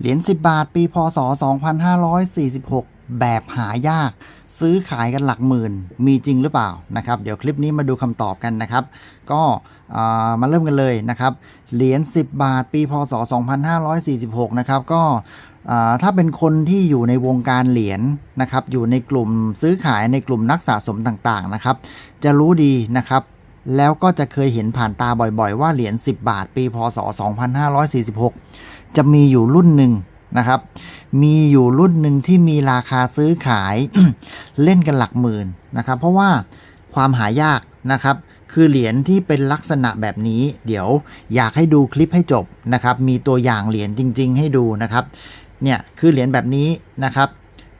เหรียญ10 บาทปีพศ 2546 แบบหายาก ซื้อขายกันหลักหมื่น มีจริงหรือเปล่านะครับ เดี๋ยวคลิปนี้มาดูคำตอบกันนะครับ ก็มาเริ่มกันเลยนะครับ เหรียญ10 บาทปีพศ 2546 นะครับ ก็ถ้าเป็นคนที่อยู่ในวงการเหรียญนะครับ อยู่ในกลุ่มซื้อขายในกลุ่มนักสะสมต่างๆนะครับ จะรู้ดีนะครับแล้วก็จะเคยเห็นผ่านตาบ่อยๆ ว่าเหรียญ10 บาท ปีพศ 2546 จะมีอยู่รุ่นหนึ่งนะครับ มีอยู่รุ่นหนึ่งที่มีราคาซื้อขาย เล่นกันหลักหมื่นนะครับ เพราะว่าความหายากนะครับ คือเหรียญที่เป็นลักษณะแบบนี้ เดี๋ยวอยากให้ดูคลิปให้จบนะครับ มีตัวอย่างเหรียญจริง ๆ ให้ดูนะครับ เนี่ยคือเหรียญแบบนี้นะครับ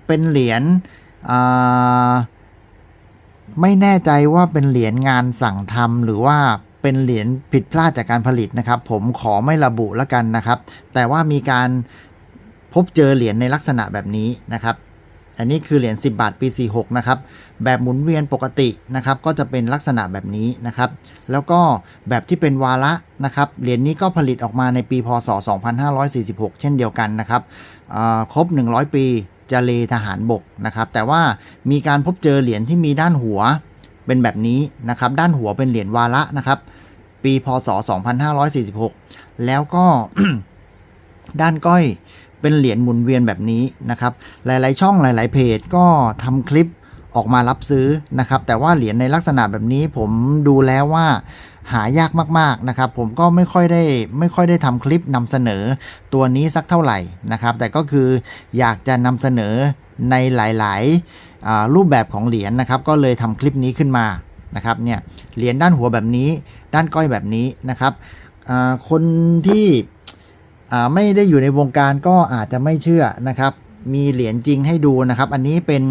เป็นเหรียญไม่แน่ใจว่าเป็นเหรียญงานสั่งทำหรือว่า เป็นเหรียญผิดพลาดจากการผลิตนะครับ ผมขอไม่ระบุแล้วกันนะครับ แต่ว่ามีการพบเจอเหรียญในลักษณะแบบนี้นะครับ อันนี้คือเหรียญ10 บาทปี 46 นะครับ แบบหมุนเวียนปกตินะครับ ก็จะเป็นลักษณะแบบนี้นะครับ แล้วก็แบบที่เป็นวาระนะครับ เหรียญนี้ก็ผลิตออกมาในปีพศ 2546 เช่นเดียวกันนะครับอ่าครบ 100 ปีจะเลทหารบกนะครับ แต่ว่ามีการพบเจอเหรียญที่มีด้านหัว เป็นแบบนี้นะครับด้านหัวเป็นเหรียญวาระนะครับ ปีพศ 2546 แล้วก็ด้านก้อยเป็นเหรียญหมุนเวียนแบบนี้นะครับ หลายๆ ช่องหลาย ๆ เพจก็ทำคลิปออกมารับซื้อนะครับ แต่ว่าเหรียญในลักษณะแบบนี้ผมดูแล้วว่าหายากมากๆนะครับ ผมก็ไม่ค่อยได้ไม่ค่อยได้ทำคลิปนำเสนอตัวนี้สักเท่าไหร่นะครับ แต่ก็คืออยากจะนำเสนอในหลาย ๆ รูปแบบของเหรียญนะครับ ก็เลยทำคลิปนี้ขึ้นมานะครับเนี่ยเหรียญด้านหัวแบบนี้ด้านก้อยแบบนี้นะครับคนที่ไม่ได้อยู่ในวงการก็อาจจะไม่เชื่อนะครับ มีเหรียญจริงให้ดูนะครับ อันนี้เป็น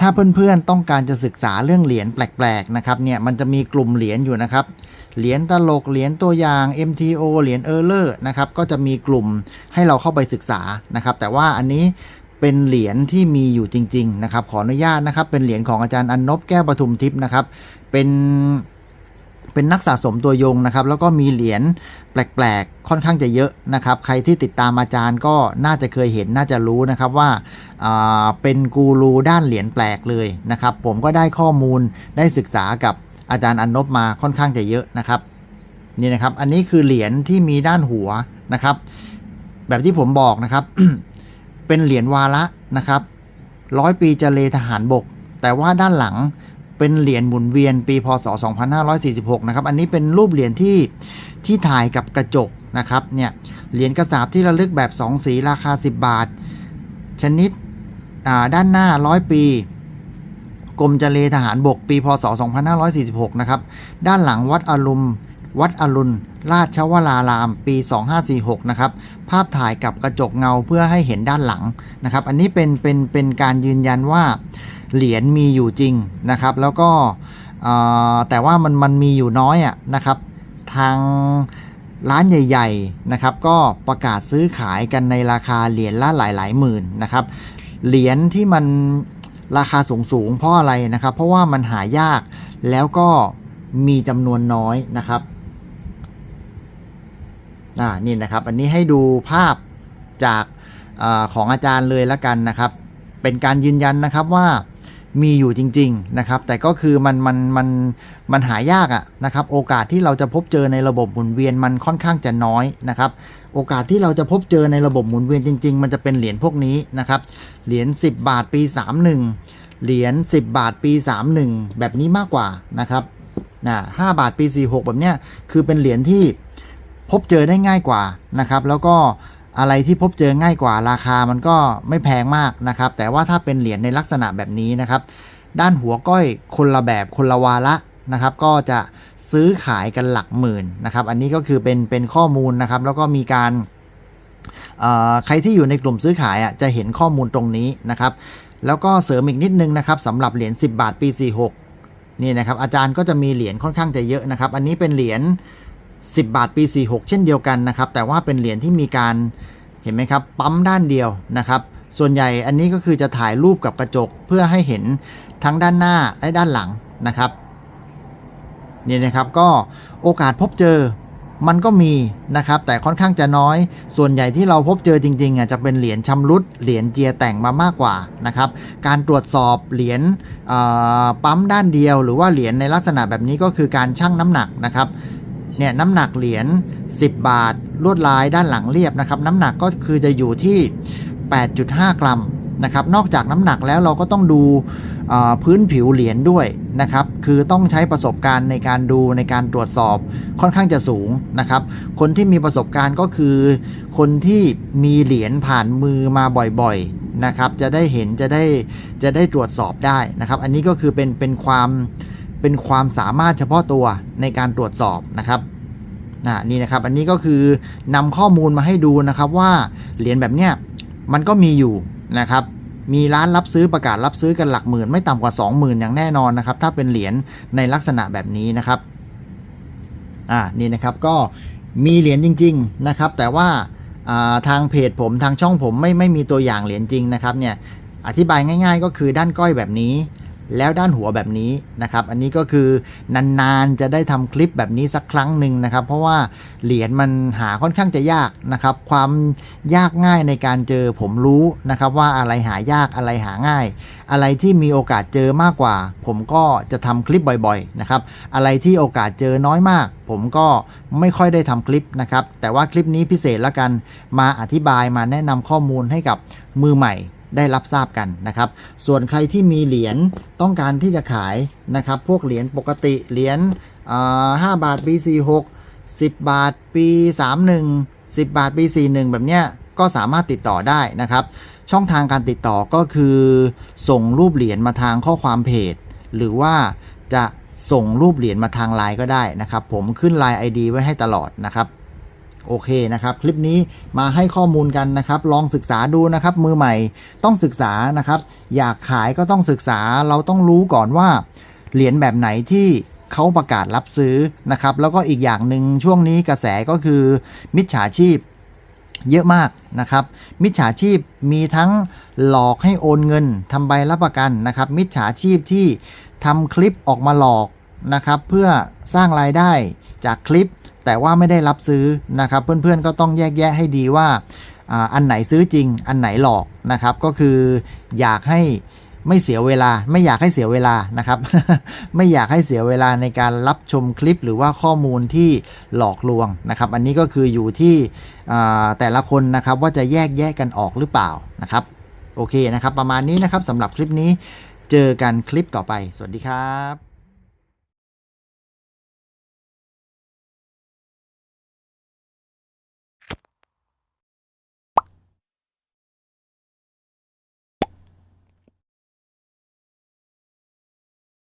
ถ้าเพื่อนๆต้องการจะศึกษาเรื่องเหรียญแปลกๆนะครับเนี่ยมันจะมีกลุ่มเหรียญอยู่นะครับเหรียญตลกเหรียญตัวอย่าง MTO เหรียญเออร์เลอร์นะครับก็จะมีกลุ่มให้เราเข้าไปศึกษานะครับ แต่ว่าอันนี้ เป็นเหรียญที่มีอยู่จริง ๆ นะครับ ขออนุญาตนะครับ เป็นเหรียญของอาจารย์อันนบแก้วปทุมทิพย์นะครับ เป็นเป็นนักสะสมตัวยงนะครับ แล้วก็มีเหรียญแปลกๆ ค่อนข้างจะเยอะนะครับ ใครที่ติดตามอาจารย์ก็น่าจะเคยเห็นน่าจะรู้นะครับว่าาเป็นกูรูด้านเหรียญแปลกเลยนะครับ ผมก็ได้ข้อมูลได้ศึกษากับอาจารย์อันนบมาค่อนข้างจะเยอะนะครับนี่นะครับ อันนี้คือเหรียญที่มีด้านหัวนะครับ แบบที่ผมบอกนะครับ เป็นเหรียญวาระนะครับร้อยปีจะเลทหารบก แต่ว่าด้านหลังเป็นเหรียญหมุนเวียนปีพศ 2546 นะครับ อันนี้เป็นรูปเหรียญที่ที่ถ่ายกับกระจกนะครับ เนี่ย เหรียญกระสาบที่ระลึกแบบ 2 สีราคา 10 บาท ชนิดด้านหน้า 100 ปีกรมเจเลทหารบกปีพศ 2546 นะครับ ด้านหลังวัดอรุณวัดอรุณ ราชวรารามปี 2546 นะครับ ภาพถ่ายกับกระจกเงาเพื่อให้เห็นด้านหลังนะครับ อันนี้เป็นเป็นเป็นการยืนยันว่าเหรียญมีอยู่จริงนะครับ แล้วก็แต่ว่ามันมันมีอยู่น้อยอะนะครับ ทางร้านใหญ่ ๆนะครับ ก็ประกาศซื้อขายกันในราคาเหรียญละหลายๆหมื่นนะครับ เหรียญที่มันราคาสูงๆเพราะอะไรนะครับ เพราะว่ามันหายากแล้วก็มีจำนวนน้อยนะครับ อ่านี่นะครับ อันนี้ให้ดูภาพจากอของอาจารย์เลยละกันนะครับ เป็นการยืนยันนะครับว่ามีอยู่จริง ๆนะครับ แต่ก็คือมันมันมันมันหายากอะนะครับ โอกาสที่เราจะพบเจอในระบบหมุนเวียนมันค่อนข้างจะน้อยนะครับ โอกาสที่เราจะพบเจอในระบบหมุนเวียนจริง ๆ มันจะเป็นเหรียญพวกนี้นะครับ เหรียญ10 บาทปี 31 เหรียญ10 บาทปี 31 แบบนี้มากกว่านะครับนะ5บาทปี 46 แบบเนี้ยคือเป็นเหรียญที่ พบเจอได้ง่ายกว่านะครับ แล้วก็อะไรที่พบเจอง่ายกว่าราคามันก็ไม่แพงมากนะครับ แต่ว่าถ้าเป็นเหรียญในลักษณะแบบนี้นะครับ ด้านหัวก้อยคนละแบบคนละวาระนะครับ ก็จะซื้อขายกันหลักหมื่นนะครับ อันนี้ก็คือเป็นเป็นข้อมูลนะครับ แล้วก็มีการใครที่อยู่ในกลุ่มซื้อขายอะจะเห็นข้อมูลตรงนี้นะครับ แล้วก็เสริมอีกนิดนึงนะครับสำหรับเหรียญ10 บาทปี 46นี่นะครับอาจารย์ก็จะมีเหรียญค่อนข้างจะเยอะนะครับ อันนี้เป็นเหรียญ 10 บาทปี 46 เช่นเดียวกันนะครับ แต่ว่าเป็นเหรียญที่มีการเห็นไหมครับ ปั๊มด้านเดียวนะครับ ส่วนใหญ่อันนี้ก็คือจะถ่ายรูปกับกระจกเพื่อให้เห็นทั้งด้านหน้าและด้านหลังนะครับนี่นะครับก็โอกาสพบเจอมันก็มีนะครับ แต่ค่อนข้างจะน้อย ส่วนใหญ่ที่เราพบเจอจริงๆอะจะเป็นเหรียญชำรุดเหรียญเจียแต่งมามากกว่านะครับ การตรวจสอบเหรียญปั๊มด้านเดียว หรือว่าเหรียญในลักษณะแบบนี้ก็คือการชั่งน้ำหนักนะครับ เนี่ยน้ำหนักเหรียญ10 บาท ลวดลายด้านหลังเรียบนะครับ น้ำหนักก็คือจะอยู่ที่ 8.5 กรัมนะครับ นอกจากน้ำหนักแล้วเราก็ต้องดูพื้นผิวเหรียญด้วยนะครับ คือต้องใช้ประสบการณ์ในการดูในการตรวจสอบค่อนข้างจะสูงนะครับ คนที่มีประสบการณ์ก็คือ คนที่มีเหรียญผ่านมือมาบ่อยๆนะครับ จะได้เห็นจะได้จะได้ตรวจสอบได้นะครับ อันนี้ก็คือเป็นเป็นความ เป็นความสามารถเฉพาะตัวในการตรวจสอบนะครับอ่านี่นะครับ อันนี้ก็คือนำข้อมูลมาให้ดูนะครับว่าเหรียญแบบเนี้ยมันก็มีอยู่นะครับ มีร้านรับซื้อประกาศรับซื้อกันหลักหมื่นไม่ต่ำกว่า 20,000 อย่างแน่นอนนะครับ ถ้าเป็นเหรียญในลักษณะแบบนี้นะครับอ่านี่นะครับก็มีเหรียญจริง ๆนะครับ แต่ว่าทางเพจผมทางช่องผมไม่ไม่มีตัวอย่างเหรียญจริงนะครับเนี่ยอธิบายง่าย ๆ ก็คือด้านก้อยแบบนี้ แล้วด้านหัวแบบนี้นะครับ อันนี้ก็คือนานๆจะได้ทำคลิปแบบนี้สักครั้งหนึ่งนะครับ เพราะว่าเหรียญมันหาค่อนข้างจะยากนะครับ ความยากง่ายในการเจอผมรู้นะครับ ว่าอะไรหายากอะไรหาง่าย อะไรที่มีโอกาสเจอมากกว่า ผมก็จะทำคลิปบ่อยๆนะครับ อะไรที่โอกาสเจอน้อยมาก ผมก็ไม่ค่อยได้ทำคลิปนะครับ แต่ว่าคลิปนี้พิเศษล้วกันมาอธิบายมาแนะนำข้อมูลให้กับมือใหม่ ได้รับทราบกันนะครับ ส่วนใครที่มีเหรียญต้องการที่จะขายนะครับ พวกเหรียญปกติเหรียญอ่า5บาทปี46 10 บาทปี 31 10 บาทปี 41 แบบเนี้ยก็สามารถติดต่อได้นะครับ ช่องทางการติดต่อก็คือ ส่งรูปเหรียญมาทางข้อความเพจ หรือว่าจะส่งรูปเหรียญมาทางไลน์ก็ได้นะครับ ผมขึ้นไลน์ ID ไว้ให้ตลอดนะครับ โอเคนะครับ คลิปนี้มาให้ข้อมูลกันนะครับ ลองศึกษาดูนะครับ มือใหม่ต้องศึกษานะครับ อยากขายก็ต้องศึกษาเราต้องรู้ก่อนว่า เหรียญแบบไหนที่เขาประกาศรับซื้อนะครับ แล้วก็อีกอย่างหนึ่งช่วงนี้กระแสก็คือมิจฉาชีพเยอะมากนะครับ มิจฉาชีพมีทั้งหลอกให้โอนเงินทำใบรับประกันนะครับ มิจฉาชีพที่ทำคลิปออกมาหลอกนะครับ เพื่อสร้างรายได้จากคลิป แต่ว่าไม่ได้รับซื้อนะครับ เพื่อนๆก็ต้องแยกแยะให้ดีว่าอันไหนซื้อจริง อันไหนหลอกนะครับ ก็คืออยากให้ไม่เสียเวลา ไม่อยากให้เสียเวลานะครับ ไม่อยากให้เสียเวลาในการรับชมคลิปหรือว่าข้อมูลที่หลอกลวงนะครับ อันนี้ก็คืออยู่ที่แต่ละคนนะครับว่าจะแยกแยะกันออกหรือเปล่านะครับ โอเคนะครับ ประมาณนี้นะครับสำหรับคลิปนี้เจอกันคลิปต่อไป สวัสดีครับ